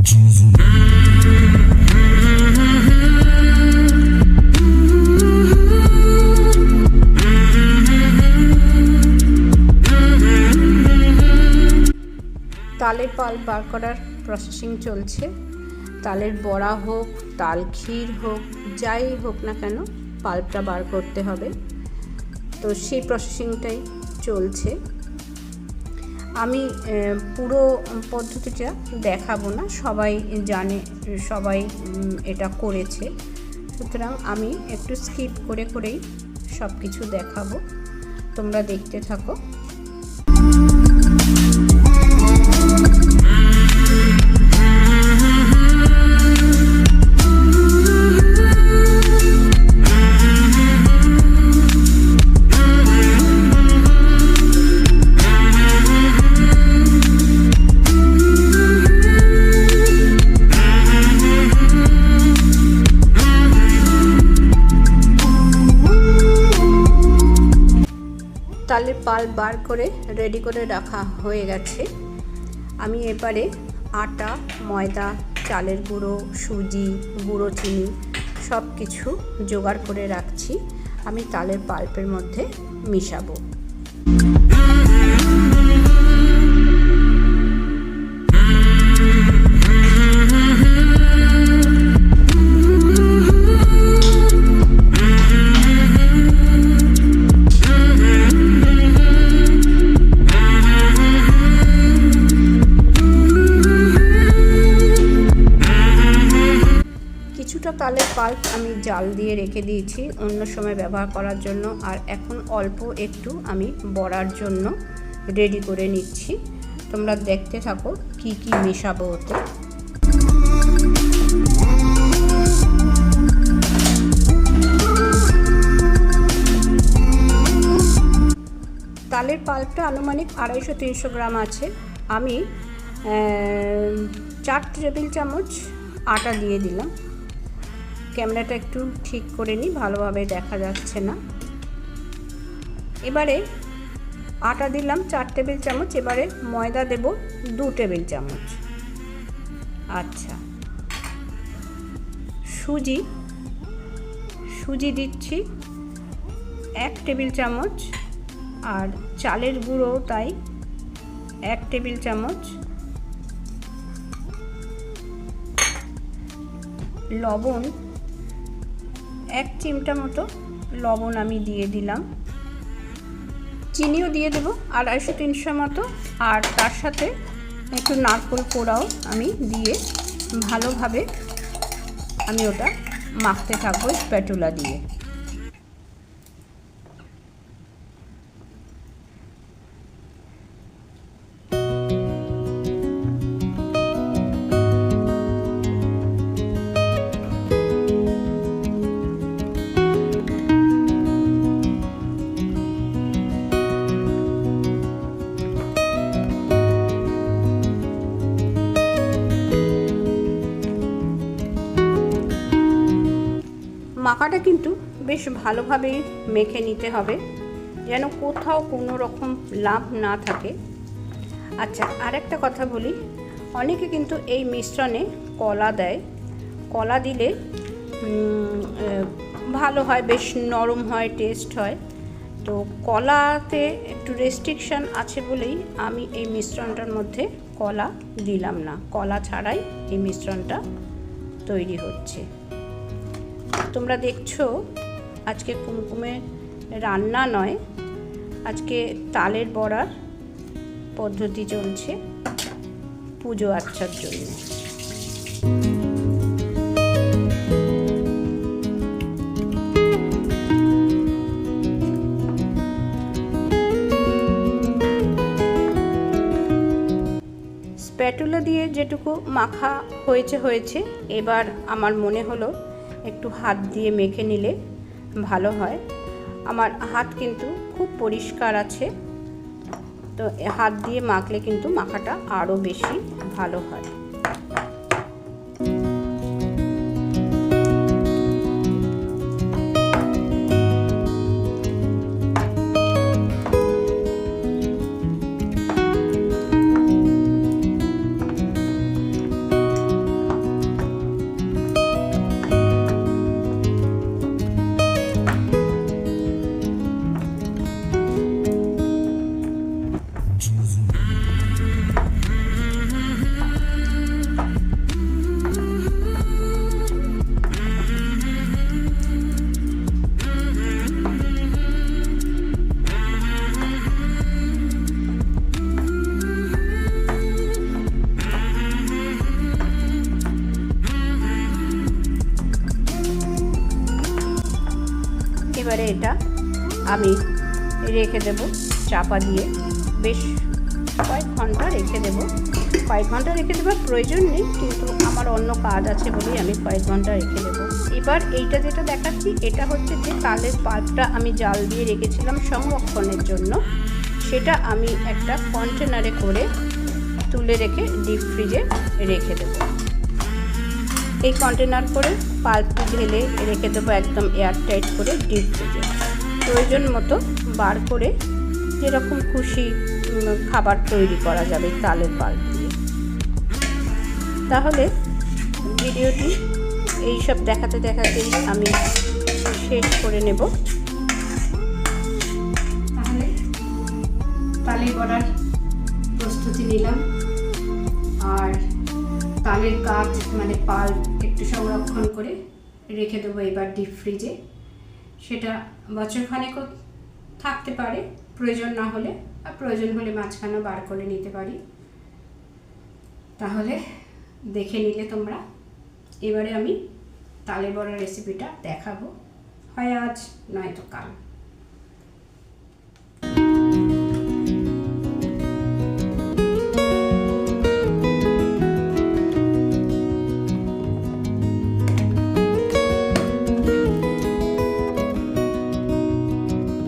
তালের পাল বার করার প্রসেসিং চলছে। তালের বড়া হোক, তাল ক্ষীর হোক, যাই হোক না কেন, পাল্পটা বার করতে হবে। তো সেই প্রসেসিংটাই চলছে। আমি পুরো পদ্ধতিটা দেখাবো না। সবাই জানে, সবাই এটা করেছে। সুতরাং আমি একটু স্কিপ করে করেই সব কিছু দেখাবো। তোমরা দেখতে থাকো। তালের পাল বার করে রেডি করে রাখা হয়ে গেছে। আমি এবারে আটা, ময়দা, চালের গুঁড়ো, সুজি, গুঁড়ো, চিনি সব কিছু জোগাড় করে রাখছি। আমি তালের পাল্পের মধ্যে মিশাবো। কিছুটা তালের পাল্প আমি জাল দিয়ে রেখে দিয়েছি অন্য সময় ব্যবহার করার জন্য, আর এখন অল্প একটু আমি বড়ার জন্য রেডি করে নিচ্ছি। তোমরা দেখতে থাকো কি কি মেশাবো ওতে। তালের পাল্পটা আনুমানিক আড়াইশো তিনশো গ্রাম আছে। আমি চার টেবিল চামচ আটা দিয়ে দিলাম। ক্যামেরাটা একটু ঠিক করে নিই, ভালোভাবে দেখা যাচ্ছে না। এবারে আটা দিলাম চার টেবিল চামচ, এবারে ময়দা দেব দু টেবিল চামচ। আচ্ছা। সুজি সুজি দিচ্ছি এক টেবিল চামচ, আর চালের গুঁড়ো তাই এক টেবিল চামচ। লবণ এক চিমটা মতো লবণ আমি দিয়ে দিলাম। চিনিও দিয়ে দেবো আড়াইশো তিনশো মতো। আর তার সাথে একটু নারকোল কোড়াও আমি দিয়ে ভালোভাবে আমি ওটা মাখতে থাকব স্প্যাটুলা দিয়ে। মাখাটা কিন্তু বেশ ভালোভাবেই মেখে নিতে হবে, যেন কোথাও কোনো রকম লাভ না থাকে। আচ্ছা আর একটা কথা বলি, অনেকে কিন্তু এই মিশ্রণে কলা দেয়। কলা দিলে ভালো হয়, বেশ নরম হয় টেস্ট হয়। তো কলাতে একটু রেস্ট্রিকশান আছে বলেই আমি এই মিশ্রণটার মধ্যে কলা দিলাম না। কলা ছাড়াই এই মিশ্রণটা তৈরি হচ্ছে। তোমরা দেখছ, আজকে কুমকুমে রান্না নয়, আজকে তালের বড়ার পদ্ধতি চলছে, পুজো আচ্ছার জন্য। স্প্যাটুলা দিয়ে যেটুকু মাখা হয়েছে হয়েছে, এবার আমার মনে হলো একটু হাত দিয়ে মেখে নিলে ভালো হয়। আমার হাত কিন্তু খুব পরিষ্কার আছে। তো হাত দিয়ে মাখলে কিন্তু মাখাটা আরও বেশি ভালো হয়। এবারে এটা আমি রেখে দেব, চাপা দিয়ে। বেশ কয়েক ঘণ্টা রেখে দেব। কয়েক ঘণ্টা রেখে দেবার প্রয়োজন নেই, কিন্তু আমার অন্য কাজ আছে বলেই আমি কয়েক ঘণ্টা রেখে দেবো। এবার এইটা যেটা দেখাচ্ছি, এটা হচ্ছে যে তালের পাল্পটা আমি জাল দিয়ে রেখেছিলাম সংরক্ষণের জন্য। সেটা আমি একটা কন্টেনারে করে তুলে রেখে ডিপ ফ্রিজে রেখে দেবো। এই কন্টেনার করে পাল্প ঢেলে রেখে দেবো একদম এয়ারটাইট করে ডিপ ফ্রিজে প্রয়োজন মতো বার করে যেরকম খুশি খাবার তৈরি করা যাবে তালের পাল্প দিয়ে। তাহলে ভিডিওটি এইসব দেখাতে দেখাতেই আমি শেষ করে নেব। তাহলে তালের বড়ার প্রস্তুতি নিলাম। তালের কাঠ মানে পাল একটু সংরক্ষণ করে রেখে দেবো এবার ডিপ ফ্রিজে সেটা বছরখানেকও থাকতে পারে, প্রয়োজন না হলে, আর প্রয়োজন হলে মাঝখানে বার করে নিতে পারি। তাহলে দেখে নিলে তোমরা। এবারে আমি তালে বড়া রেসিপিটা দেখাবো। হয় আজ, নয়তো কাল।